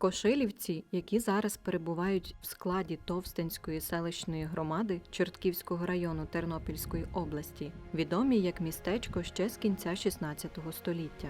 Кошилівці, які зараз перебувають в складі Товстинської селищної громади Чортківського району Тернопільської області, відомі як містечко ще з кінця 16 століття.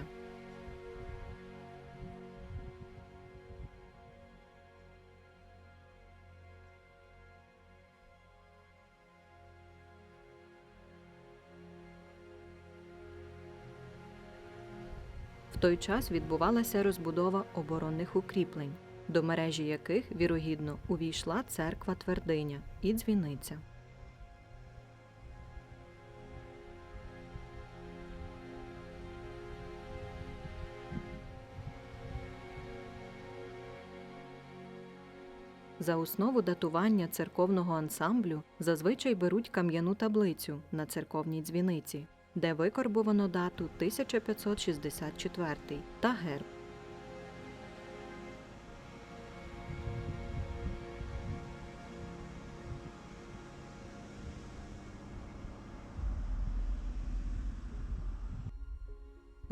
Той час відбувалася розбудова оборонних укріплень, до мережі яких, вірогідно, увійшла церква Твердиня і дзвіниця. За основу датування церковного ансамблю зазвичай беруть кам'яну таблицю на церковній дзвіниці, де викорбовано дату 1564 та герб.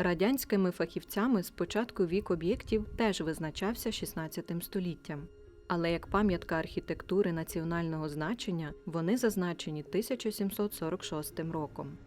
Радянськими фахівцями спочатку вік об'єктів теж визначався 16 століттям. Але як пам'ятка архітектури національного значення вони зазначені 1746 роком.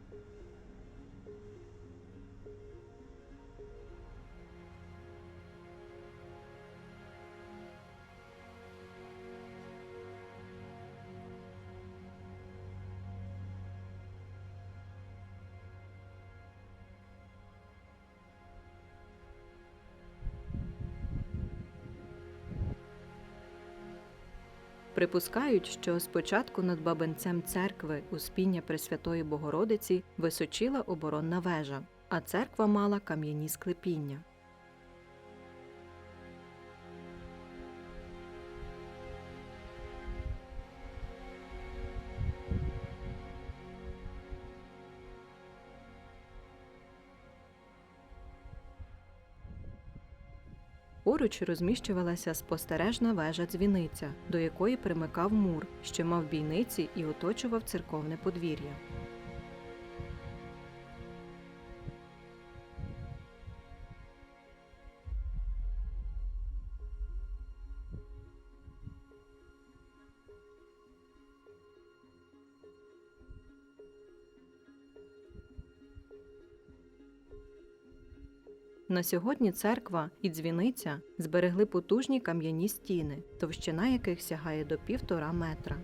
Припускають, що спочатку над бабенцем церкви Успіння Пресвятої Богородиці височила оборонна вежа, а церква мала кам'яні склепіння. Поруч розміщувалася спостережна вежа дзвіниця, до якої примикав мур, що мав бійниці і оточував церковне подвір'я. На сьогодні церква і дзвіниця зберегли потужні кам'яні стіни, товщина яких сягає до півтора метра.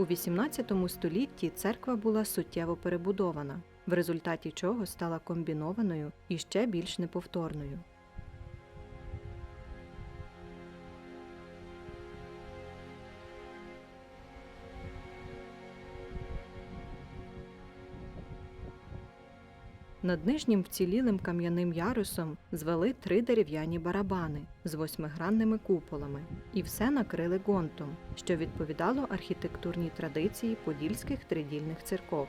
У XVIII столітті церква була суттєво перебудована, в результаті чого стала комбінованою і ще більш неповторною. Над нижнім вцілілим кам'яним ярусом звели три дерев'яні барабани з восьмигранними куполами, і все накрили гонтом, що відповідало архітектурній традиції подільських тридільних церков.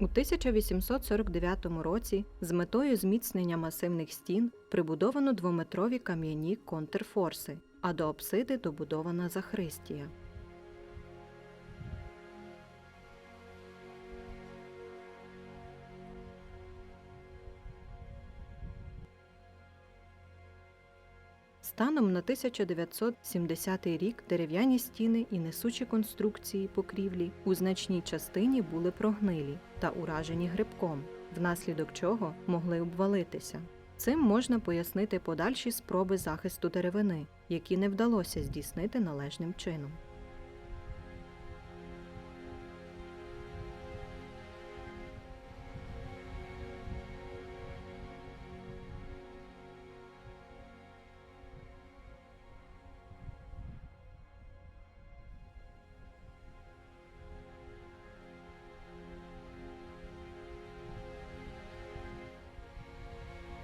У 1849 році з метою зміцнення масивних стін прибудовано двометрові кам'яні контрфорси, а до апсиди добудована захристія. Станом на 1970 рік дерев'яні стіни і несучі конструкції покрівлі у значній частині були прогнилі та уражені грибком, внаслідок чого могли обвалитися. Цим можна пояснити подальші спроби захисту деревини, які не вдалося здійснити належним чином.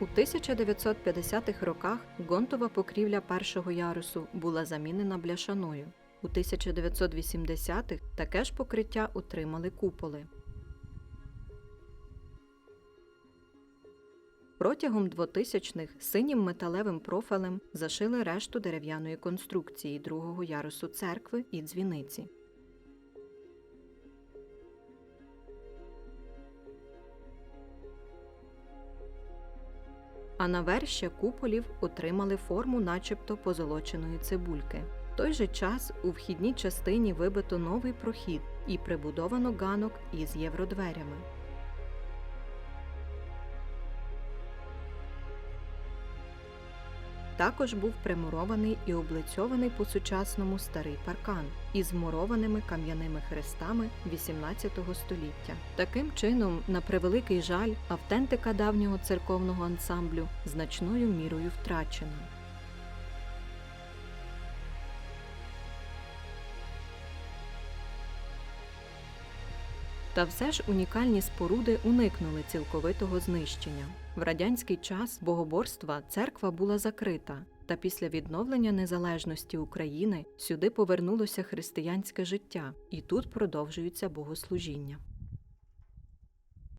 У 1950-х роках гонтова покрівля першого ярусу була замінена бляшаною. У 1980-х таке ж покриття отримали куполи. Протягом 2000-х синім металевим профілем зашили решту дерев'яної конструкції другого ярусу церкви і дзвіниці. А навершя куполів отримали форму начебто позолоченої цибульки. В той же час у вхідній частині вибито новий прохід і прибудовано ганок із євродверями. Також був примурований і облицьований по-сучасному старий паркан із вмурованими кам'яними хрестами XVIII століття. Таким чином, на превеликий жаль, автентика давнього церковного ансамблю значною мірою втрачена. Та все ж унікальні споруди уникнули цілковитого знищення. В радянський час богоборства церква була закрита, та після відновлення незалежності України сюди повернулося християнське життя, і тут продовжуються богослужіння.